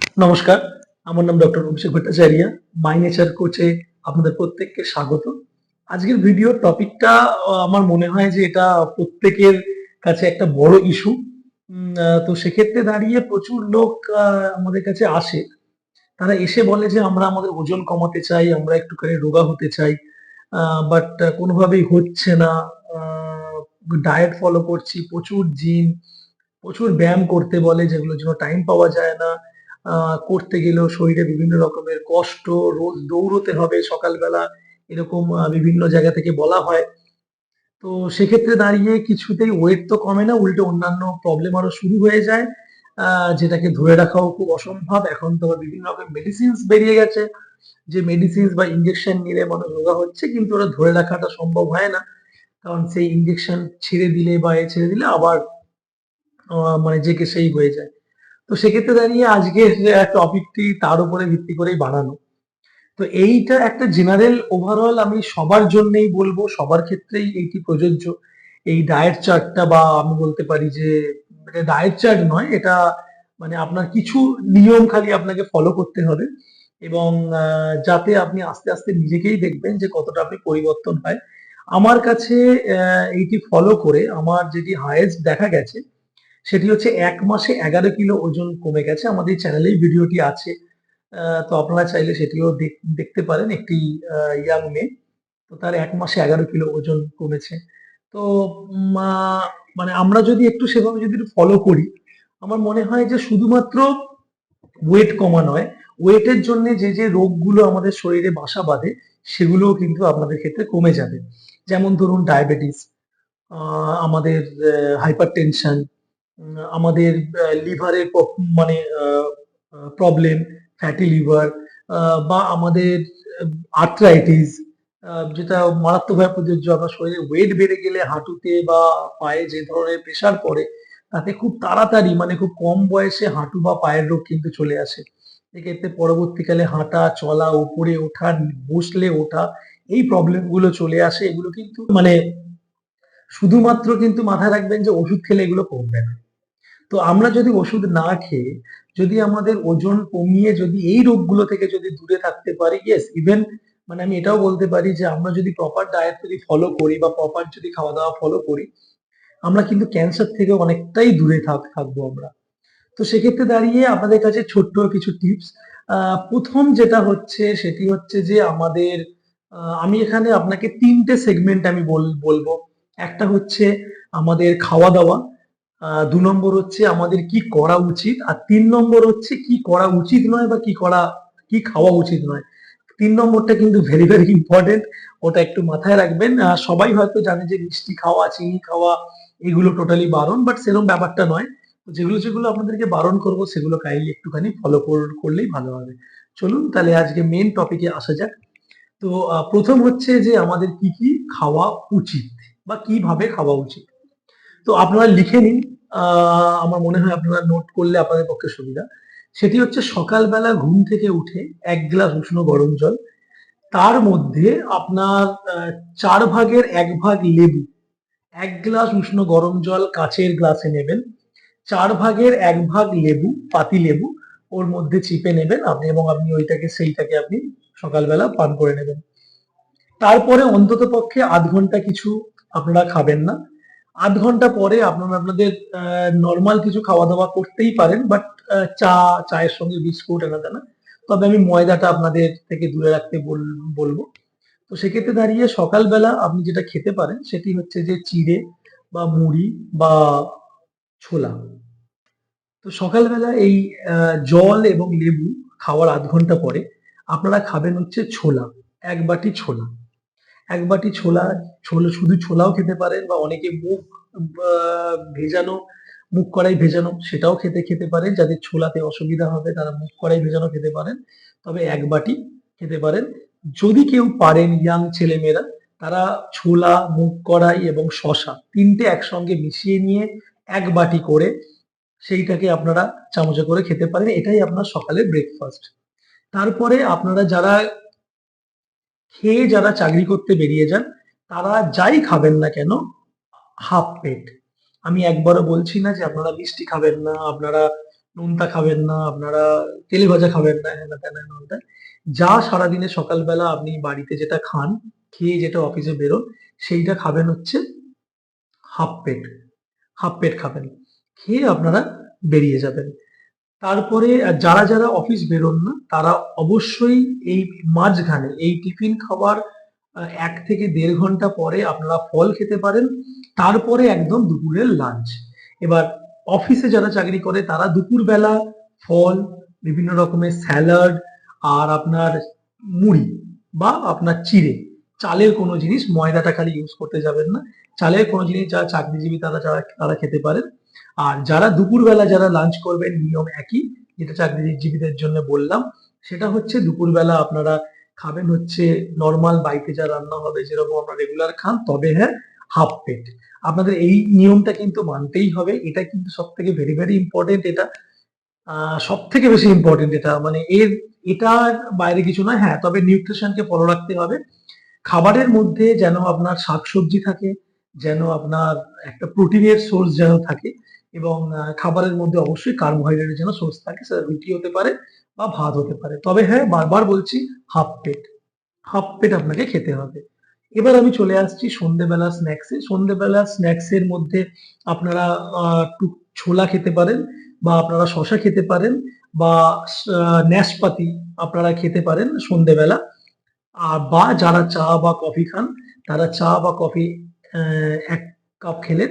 নমস্কার, আমার নাম doctor Abhishek Bhattacharya my nature কোচে আপনাদের প্রত্যেককে স্বাগত। আজকের ভিডিওর টপিকটা আমার মনে হয় যে এটা প্রত্যেকের কাছে একটা বড় ইস্যু তো সেক্ষেত্রে দাঁড়িয়ে প্রচুর লোক আমাদের কাছে আসে। তারা এসে বলে যে আমরা আমাদের ওজন কমাতে চাই, আমরা একটুখানি রোগা হতে চাই বাট কোনোভাবেই হচ্ছে না। ডায়েট ফলো করছি, প্রচুর জিম প্রচুর ব্যায়াম করতে বলে, যেগুলোর জন্য টাইম পাওয়া যায় না। করতে গেলেও শরীরে বিভিন্ন রকমের কষ্ট রোজ দৌড়তে হবে সকালবেলা, এরকম বিভিন্ন জায়গা থেকে বলা হয়। তো সেক্ষেত্রে দাঁড়িয়ে কিছুতেই ওয়েট তো কমে না, উল্টে অন্যান্য প্রবলেম আরও শুরু হয়ে যায় যেটাকে ধরে রাখাও খুব অসম্ভব। এখন তো বিভিন্ন রকম মেডিসিনস বেরিয়ে গেছে, যে মেডিসিনস বা ইঞ্জেকশন নিলে মানুষ রোগা হচ্ছে, কিন্তু ওরা ধরে রাখাটা সম্ভব হয় না। কারণ সেই ইঞ্জেকশন ছেড়ে দিলে বা এ ছেড়ে দিলে আবার মানে যে কে সেই হয়ে যায়। তো সেক্ষেত্রে দাঁড়িয়ে আজকের টপিকটি তার উপরে ভিত্তি করেই বানানো। তো এইটা একটা জেনারেল ওভারঅল আমি সবার জন্যই বলব, সবার ক্ষেত্রেই এইটি প্রযোজ্য। এই ডায়েট চার্টটা বা আমি বলতে পারি যে, এটা ডায়েট চার্ট নয়, এটা মানে আপনার কিছু নিয়ম খালি আপনাকে ফলো করতে হবে এবং যাতে আপনি আস্তে আস্তে নিজেকেই দেখবেন যে কতটা আপনি পরিবর্তন হয়। আমার কাছে এইটি ফলো করে আমার যেটি হায়েস্ট দেখা গেছে সেটি হচ্ছে এক মাসে এগারো কিলো ওজন কমে গেছে। আমাদের চ্যানেলেই ভিডিওটি আছে। তো আপনারা চাইলে সেটিও দেখ- দেখতে পারেন একটি ইয়াং মেয়ে। তো তার এক মাসে এগারো কিলো ওজন কমেছে। তো মানে আমরা যদি একটু সেভাবে যদি ফলো করি, আমার মনে হয় যে শুধুমাত্র ওয়েট কমা নয় ওয়েটের জন্য যে যে রোগগুলো আমাদের শরীরে বাসা বাঁধে, সেগুলোও কিন্তু আপনাদের ক্ষেত্রে কমে যাবে। যেমন ধরুন ডায়াবেটিস আমাদের হাইপার টেনশন আমাদের লিভারের মানে প্রবলেম ফ্যাটি লিভার বা আমাদের আর্থ্রাইটিস যেটা মারাত্মকভাবে প্রযোজ্য আপনার শরীরে ওয়েট বেড়ে গেলে হাঁটুতে বা পায়ে যে ধরনের প্রেশার পড়ে, তাতে খুব তাড়াতাড়ি মানে খুব কম বয়সে হাঁটু বা পায়ের রোগ কিন্তু চলে আসে। এক্ষেত্রে পরবর্তীকালে হাঁটা, চলা, উপরে ওঠা, বসলে ওঠা, এই প্রবলেমগুলো চলে আসে। এগুলো কিন্তু মানে শুধুমাত্র কিন্তু মাথায় রাখবেন যে ওষুধ খেলে এগুলো কমবে না। তো আমরা যদি ওষুধ না খেয়ে, যদি আমাদের ওজন কমিয়ে যদি এই রোগগুলো থেকে যদি দূরে থাকতে পারি ইয়েস ইভেন মানে আমি এটাও বলতে পারি যে আমরা যদি প্রপার ডায়েট যদি ফলো করি বা প্রপার যদি খাওয়া দাওয়া ফলো করি, আমরা কিন্তু ক্যান্সার থেকে অনেকটাই দূরে থাক, থাকব আমরা। তো সেক্ষেত্রে দাঁড়িয়ে আপনাদের কাছে ছোট্ট কিছু টিপস প্রথম যেটা হচ্ছে সেটি হচ্ছে যে আমাদের আমি এখানে আপনাকে তিনটে সেগমেন্ট আমি বল- বলব। একটা হচ্ছে আমাদের খাওয়া দাওয়া দু নম্বর হচ্ছে আমাদের কি করা উচিত আর তিন নম্বর হচ্ছে কি করা উচিত নয় বা কি করা, কি খাওয়া উচিত নয়। তিন নম্বরটা কিন্তু ভেরি ভেরি ইম্পর্টেন্ট ওটা একটু মাথায় রাখবেন। সবাই হয়তো জানে যে মিষ্টি খাওয়া, চিনি খাওয়া, এগুলো টোটালি বারণ বাট সেরকম ব্যাপারটা নয়। যেগুলো যেগুলো আপনাদেরকে বারণ করব, সেগুলো কাইন্ডলি একটুখানি ফলো করলেই ভালো হবে। চলুন তাহলে আজকে মেন টপিকে আসা যাক। তো প্রথম হচ্ছে যে আমাদের কি কি খাওয়া উচিত বা কীভাবে খাওয়া উচিত। তো আপনারা লিখে নিন আমার মনে হয় আপনারা নোট করলে আপনাদের পক্ষে সুবিধা। সেটি হচ্ছে সকালবেলা ঘুম থেকে উঠে এক গ্লাস উষ্ণ গরম জল, তার মধ্যে আপনার চার ভাগের এক ভাগ লেবু, এক গ্লাস উষ্ণ গরম জল কাচের গ্লাসে নেবেন, চার ভাগের এক ভাগ লেবু, পাতি লেবু, ওর মধ্যে চিপে নেবেন আপনি এবং আপনি ওইটাকে, সেইটাকে আপনি সকালবেলা পান করে নেবেন। তারপরে অন্তত পক্ষে আধ ঘণ্টা কিছু আপনারা খাবেন না। আধ ঘণ্টা পরে আপনারা আপনাদের নর্মাল কিছু খাওয়া দাওয়া করতেই পারেন বাট চা, চায়ের সঙ্গে বিস্কুট এনা তেনা তবে আমি ময়দাটা আপনাদের থেকে দূরে রাখতে বল- বলব। তো সেক্ষেত্রে দাঁড়িয়ে সকালবেলা আপনি যেটা খেতে পারেন, সেটি হচ্ছে যে চিড়ে বা মুড়ি বা ছোলা। তো সকালবেলা এই জল এবং লেবু খাওয়ার আধ ঘণ্টা পরে আপনারা খাবেন হচ্ছে ছোলা, এক বাটি ছোলা। এক বাটি ছোলা ছোলা, শুধু ছোলাও খেতে পারেন বা অনেকে মুখ ভেজানো, মুগ কড়াই ভেজানো সেটাও খেতে খেতে পারেন। যাদের ছোলাতে অসুবিধা হবে তারা মুখ কড়াই ভেজানো খেতে পারেন। তবে এক বাটি খেতে পারেন। যদি কেউ পারেন ইয়াং ছেলেমেয়েরা, তারা ছোলা, মুগ কড়াই এবং শশা তিনটে একসঙ্গে মিশিয়ে নিয়ে এক বাটি করে সেইটাকে আপনারা চামচে করে খেতে পারেন। এটাই আপনার সকালের ব্রেকফাস্ট তারপরে আপনারা যারা খেয়ে যারা চাকরি করতে বেরিয়ে যান, তারা যাই খাবেন না কেন হাফ পেট আমি একবারও বলছি না যে আপনারা মিষ্টি খাবেন না, আপনারা নোনতা খাবেন না, আপনারা তেলে ভাজা খাবেন না হ্যানা ত্যানা নোনতা যা সারাদিনে সকালবেলা আপনি বাড়িতে যেটা খান, খেয়ে যেটা অফিসে বেরোন, সেইটা খাবেন হচ্ছে হাফ পেট হাফ পেট খাবেন। খেয়ে আপনারা বেরিয়ে যাবেন। তারপরে যারা যারা অফিস বেরোন না, তারা অবশ্যই এই মাঝখানে, এই টিফিন খাবার এক থেকে দেড় ঘণ্টা পরে আপনারা ফল খেতে পারেন। তারপরে একদম দুপুরের লাঞ্চ এবার অফিসে যারা চাকরি করে, তারা দুপুরবেলা ফল, বিভিন্ন রকমের স্যালাড আর আপনার মুড়ি বা আপনার চিড়ে। চালের কোনো জিনিস ময়দাটা খালি ইউজ করতে যাবেন না। চালের কোনো জিনিস যারা চাকরিজীবী, তারা, যারা, তারা খেতে পারেন। আর যারা দুপুরবেলা যারা লাঞ্চ করবেন, নিয়ম একই, যেটা চাকরিজীবীদের জন্য বললাম, সেটা হচ্ছে দুপুরবেলা আপনারা খাবেন হচ্ছে নর্মাল বাড়িতে যা রান্না হবে যেরকম আপনারা রেগুলার খান, তবে হ্যাঁ হাফ পেট আপনাদের এই নিয়মটা কিন্তু মানতেই হবে, এটা কিন্তু সব থেকে ভেরি ভেরি ইম্পর্টেন্ট এটা। সব থেকে বেশি ইম্পর্টেন্ট এটা। মানে এর, এটার বাইরে কিছু নয় হ্যাঁ তবে নিউট্রিশনকে ফলো রাখতে হবে। খাবারের মধ্যে যেন আপনার শাকসবজি থাকে, যেন আপনার একটা প্রোটিনের সোর্স যেন থাকে এবং খাবারের মধ্যে অবশ্যই কার্বোহাইড্রেটের যেন সোর্স থাকে সেটা রুটি হতে পারে বা ভাত হতে পারে। তবে হ্যাঁ বারবার বলছি হাফ পেট হাফ পেট আপনাকে খেতে হবে। এবার আমি চলে আসছি সন্ধেবেলা স্ন্যাক্সে সন্ধেবেলা স্ন্যাক্সের মধ্যে আপনারা ছোলা খেতে পারেন বা আপনারা শশা খেতে পারেন বা আহ, ন্যাশপাতি আপনারা খেতে পারেন সন্ধেবেলা। আর বা যারা চা বা কফি খান তারা চা বা কফি এক কাপ খেলেন।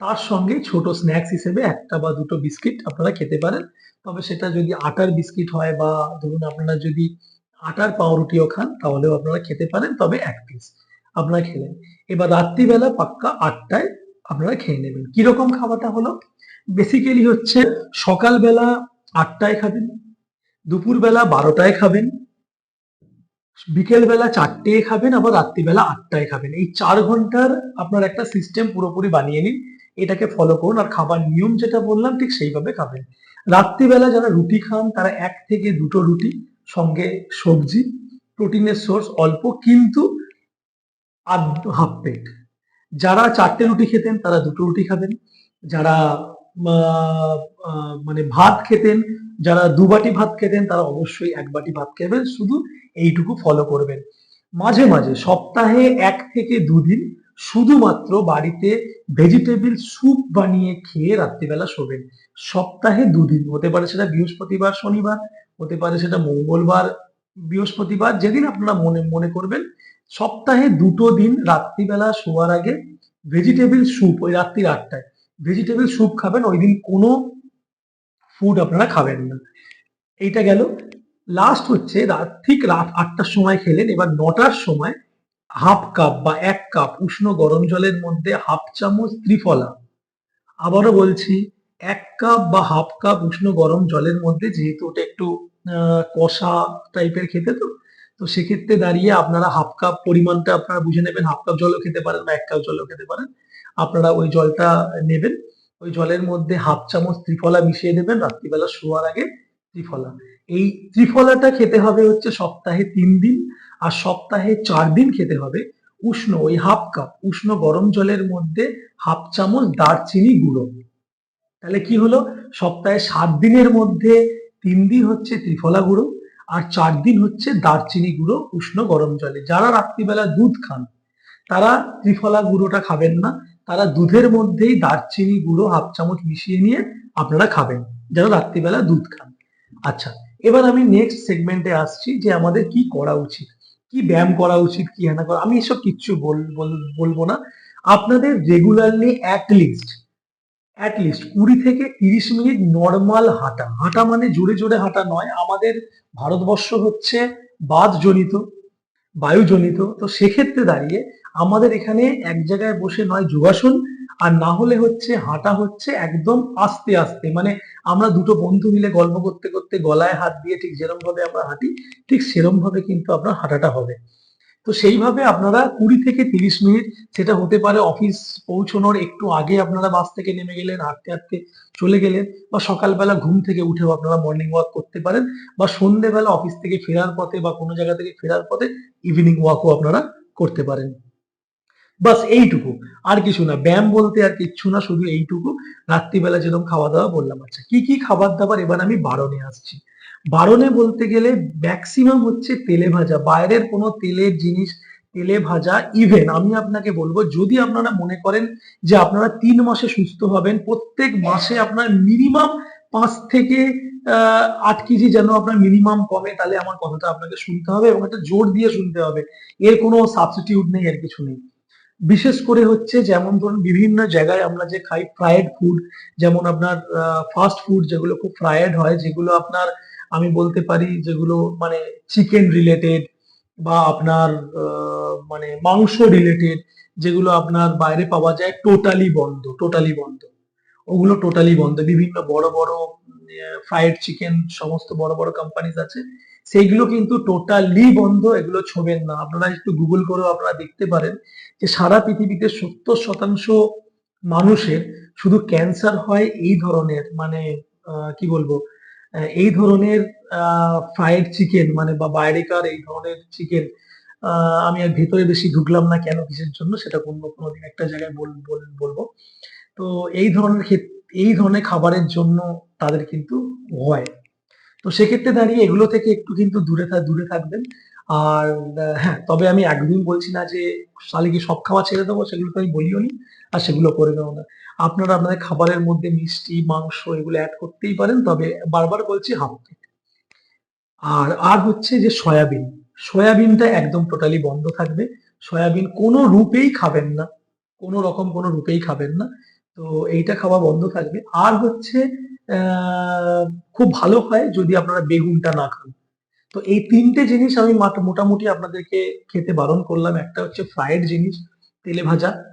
তার সঙ্গে ছোট স্ন্যাক্স হিসেবে একটা বা দুটো বিস্কিট আপনারা খেতে পারেন। তবে সেটা যদি আটার বিস্কিট হয় বা ধরুন আপনারা যদি আটার পাউরুটিও খান, তাহলেও আপনারা খেতে পারেন, তবে এক পিস আপনারা খেলেন এবার রাত্রিবেলা পাক্কা আটটায় আপনারা খেয়ে নেবেন। কীরকম খাবারটা হলো? বেসিক্যালি হচ্ছে সকালবেলা আটটায় খাবেন, দুপুরবেলা বারোটায় খাবেন, বিকেলবেলা চারটেয় খাবেন, আবার রাত্রিবেলা আটটায় খাবেন। এই চার ঘণ্টার আপনার একটা সিস্টেম পুরোপুরি বানিয়ে নিন। এটাকে ফলো করুন আর খাবার নিয়ম যেটা বললাম ঠিক সেইভাবে খাবেন। রাত্রিবেলা যারা রুটি খান, তারা এক থেকে দুটো রুটি, সঙ্গে সবজি, প্রোটিনের সোর্স অল্প কিন্তু হাফ পেট যারা চারটে রুটি খেতেন, তারা দুটো রুটি খাবেন। যারা মানে ভাত খেতেন, যারা দু বাটি ভাত খেতেন, তারা অবশ্যই এক বাটি ভাত খেবেন। শুধু এইটুকু ফলো করবেন। মাঝে মাঝে সপ্তাহে এক থেকে দুদিন শুধুমাত্র বাড়িতে ভেজিটেবিল স্যুপ বানিয়ে খেয়ে রাত্রিবেলা শোবেন। সপ্তাহে দুদিন, হতে পারে সেটা বৃহস্পতিবার, শনিবার, হতে পারে সেটা মঙ্গলবার, বৃহস্পতিবার, যেদিন আপনারা মনে মনে করবেন, সপ্তাহে দুটো দিন রাত্রিবেলা শোয়ার আগে ভেজিটেবিল স্যুপ ওই রাত্রির আটটায় ভেজিটেবিল স্যুপ খাবেন, ওই দিন কোনো ফুড আপনারা খাবেন না। এইটা গেল। লাস্ট হচ্ছে ঠিক রাত আটটার সময় খেলেন, এবার নটার সময় হাফ কাপ বা এক কাপ উষ্ণ গরম জলের মধ্যে হাফ চামচ ত্রিফলা। আবারও বলছি, এক কাপ বা হাফ কাপ উষ্ণ গরম জলের মধ্যে যেহেতু ওটা একটু কষা টাইপের খেতে তো তো সেক্ষেত্রে দাঁড়িয়ে আপনারা হাফ কাপ পরিমাণটা আপনারা বুঝে নেবেন, হাফ কাপ জলও খেতে পারেন বা এক কাপ জলও খেতে পারেন। আপনারা ওই জলটা নেবেন, ওই জলের মধ্যে হাফ চামচ ত্রিফলা মিশিয়ে দেবেন রাত্রিবেলা শোয়ার আগে ত্রিফলা। এই ত্রিফলাটা খেতে হবে হচ্ছে সপ্তাহে তিন দিন আর সপ্তাহে চার দিন খেতে হবে। উষ্ণ, ওই হাফ কাপ উষ্ণ গরম জলের মধ্যে হাফ চামচ দারচিনি গুঁড়ো। তাহলে কি হলো? সপ্তাহে সাত দিনের মধ্যে তিন দিন হচ্ছে ত্রিফলা গুঁড়ো আর চার দিন হচ্ছে দারচিনি গুঁড়ো, উষ্ণ গরম জলে। যারা রাত্রিবেলা দুধ খান, তারা ত্রিফলা গুঁড়োটা খাবেন না। তারা দুধের মধ্যেই দারচিনি গুঁড়ো হাফ চামচ মিশিয়ে নিয়ে আপনারা খাবেন, যারা রাত্রিবেলা দুধ খান। আচ্ছা এবার আমি নেক্সট সেগমেন্টে আসছি যে আমাদের কি করা উচিত। কি ব্যায়াম করা উচিত, কি হ্যানা করা, আমি এসব কিচ্ছু বল- বল- বলব না। আপনাদের রেগুলারলি অ্যাটলিস্ট অ্যাটলিস্ট কুড়ি থেকে তিরিশ মিনিট নর্মাল হাঁটা। হাঁটা মানে জোরে জোরে হাঁটা নয়, আমাদের ভারতবর্ষ হচ্ছে বাদজনিত, বায়ুজনিত। তো সেক্ষেত্রে দাঁড়িয়ে আমাদের এখানে এক জায়গায় বসে নয় যোগাসন আর না হলে হচ্ছে হাঁটা হচ্ছে একদম আস্তে আস্তে। মানে আমরা দুটো বন্ধু মিলে গল্প করতে করতে গলায় হাত দিয়ে ঠিক যেরকম ভাবে আমরা হাঁটি, ঠিক সেরকম ভাবে কিন্তু আপনার হাঁটাটা হবে। তো সেইভাবে আপনারা কুড়ি থেকে তিরিশ মিনিট সেটা হতে পারে অফিস পৌঁছানোর একটু আগে আপনারা বাস থেকে নেমে গেলেন, হাঁটতে হাঁটতে চলে গেলেন বা সকালবেলা ঘুম থেকে উঠেও আপনারা মর্নিং ওয়াক করতে পারেন বা সন্ধ্যেবেলা অফিস থেকে ফেরার পথে বা কোনো জায়গা থেকে ফেরার পথে ইভিনিং ওয়াকও আপনারা করতে পারেন। বাস এইটুকু। আর কিছু না, ব্যায়াম বলতে আর কিচ্ছু না, শুধু এইটুকু। রাত্রিবেলা যেরকম খাওয়া দাওয়া বললাম। আচ্ছা কি কি খাবার দাবার এবার আমি বারণে আসছি। বারণে বলতে গেলে ম্যাক্সিমাম হচ্ছে তেলে ভাজা। বাইরের কোনো তেলের জিনিস, তেলে ভাজা ইভেন আমি আপনাকে বলব, যদি আপনারা মনে করেন যে আপনারা তিন মাসে সুস্থ হবেন, প্রত্যেক মাসে আপনার মিনিমাম পাঁচ থেকে আট কেজি যেন আপনার মিনিমাম কমে, তাহলে আমার কথাটা আপনাকে শুনতে হবে এবং এটা জোর দিয়ে শুনতে হবে। এর কোনো সাবস্টিটিউট নেই, এর কিছু নেই। বিশেষ করে হচ্ছে যেমন ধরুন বিভিন্ন জায়গায় আমরা যে খাই ফ্রায়েড ফুড যেমন আপনার ফাস্ট ফুড যেগুলো খুব ফ্রায়েড হয়, যেগুলো আপনার, আমি বলতে পারি যেগুলো মানে চিকেন রিলেটেড বা আপনার মানে মাংস রিলেটেড যেগুলো আপনার বাইরে পাওয়া যায় টোটালি বন্ধ টোটালি বন্ধ। ওগুলো টোটালি বন্ধ। বিভিন্ন বড় বড় ফ্রাইড চিকেন সমস্ত বড় বড় কোম্পানিজ আছে। সেইগুলো কিন্তু টোটালি বন্ধ, এগুলো ছোবেন না। আপনারা একটু গুগল করেও আপনারা দেখতে পারেন। যে সারা পৃথিবীতে সত্তর শতাংশ মানুষের শুধু ক্যান্সার হয় এই ধরনের মানে কি বলব এই ধরনের ফ্রাইড চিকেন মানে বা বাইরেকার এই ধরনের চিকেন আমি আর ভেতরে বেশি ঢুকলাম না কেন কিসের জন্য, সেটা কোনো কোনোদিন একটা জায়গায় বল- বল- বলব। তো এই ধরনের এই ধরনের খাবারের জন্য তাদের কিন্তু হয় তো সেক্ষেত্রে দাঁড়িয়ে এগুলো থেকে একটু কিন্তু দূরে দূরে থাকবেন। আর হ্যাঁ তবে আমি একদিন বলছি না যে, তাহলে কি সব খাবার ছেড়ে দেবো? সেগুলো তো আমি বলিও নি, আর সেগুলো করে দেবো না। আপনারা আপনাদের খাবারের মধ্যে মিষ্টি, মাংস এগুলো অ্যাড করতেই পারেন, তবে বারবার বলছি হাফ আর আর হচ্ছে যে সয়াবিন, সয়াবিনটা একদম টোটালি বন্ধ থাকবে। সয়াবিন কোনো রূপেই খাবেন না, কোনো রকম কোনো রূপেই খাবেন না, তো এইটা খাওয়া বন্ধ থাকবে। আর হচ্ছে খুব ভালো হয় যদি আপনারা বেগুনটা না খান। তো এই তিনটে জিনিস আমি মাট- মোটামুটি আপনাদেরকে খেতে বারণ করলাম। একটা হচ্ছে ফ্রাইড জিনিস, তেলে ভাজা।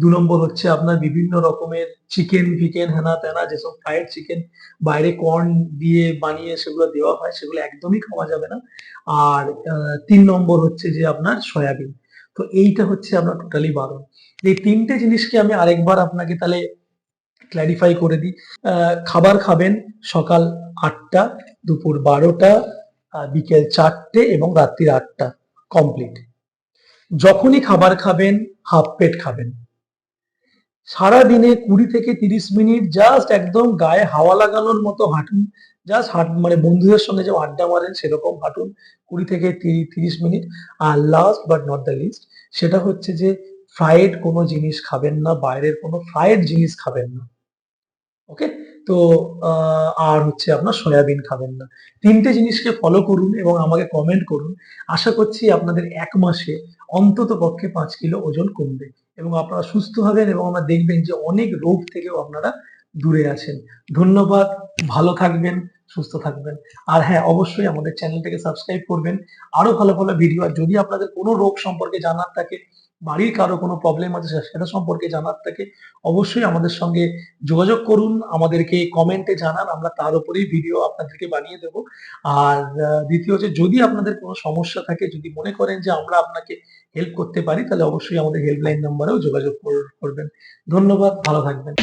দু নম্বর হচ্ছে আপনার বিভিন্ন রকমের চিকেন ফিকেন হেনা তেনা যেসব ফ্রাইড চিকেন বাইরে কর্ন দিয়ে বানিয়ে সেগুলো দেওয়া হয়, সেগুলো একদমই খাওয়া যাবে না। আর তিন নম্বর হচ্ছে যে আপনার সয়াবিন। তো এইটা হচ্ছে আপনার টোটালি বারণ। এই তিনটে জিনিসকে আমি আরেকবার আপনাকে তাহলে ক্ল্যারিফাই করে দিই। খাবার খাবেন সকাল আটটা, দুপুর বারোটা বিকেল চারটে এবং রাত্রির আটটা কমপ্লিট যখনই খাবার খাবেন হাফ পেট খাবেন। সারা দিনে কুড়ি থেকে তিরিশ মিনিট জাস্ট একদম গায়ে হাওয়া লাগানোর মতো হাঁটুন জাস্ট হাঁট মানে বন্ধুদের সঙ্গে যে আড্ডা মারেন সেরকম হাঁটুন কুড়ি থেকে তিরি- তিরিশ minute. R last but not the least সেটা হচ্ছে যে ফ্রাইড কোনো জিনিস খাবেন না, বাইরের কোনো ফ্রাইড জিনিস খাবেন না। ওকে তো আর হচ্ছে আপনার সয়াবিন খাবেন না। তিনটে জিনিসকে ফলো করুন এবং আমাকে কমেন্ট করুন। আশা করছি আপনাদের এক মাসে অন্তত পক্ষে পাঁচ কিলো ওজন কমবে এবং আপনারা সুস্থ হবেন এবং আমরা দেখবেন যে অনেক রোগ থেকেও আপনারা দূরে আছেন। ধন্যবাদ, ভালো থাকবেন। সুস্থ থাকবেন। আর হ্যাঁ অবশ্যই আমাদের চ্যানেলটাকে সাবস্ক্রাইব করবেন। আরও ভালো ভালো ভিডিও আর যদি আপনাদের কোনো রোগ সম্পর্কে জানার থাকে, বাড়ির কারও কোনো প্রবলেম আছে সেটা সম্পর্কে জানার থাকে, অবশ্যই আমাদের সঙ্গে যোগাযোগ করুন, আমাদেরকে কমেন্টে জানান, আমরা তার উপরেই ভিডিও আপনাদেরকে বানিয়ে দেব। আর দ্বিতীয় হচ্ছে, যদি আপনাদের কোনো সমস্যা থাকে, যদি মনে করেন যে আমরা আপনাকে হেল্প করতে পারি, তাহলে অবশ্যই আমাদের হেল্পলাইন নাম্বারেও যোগাযোগ কর- করবেন। ধন্যবাদ, ভালো থাকবেন।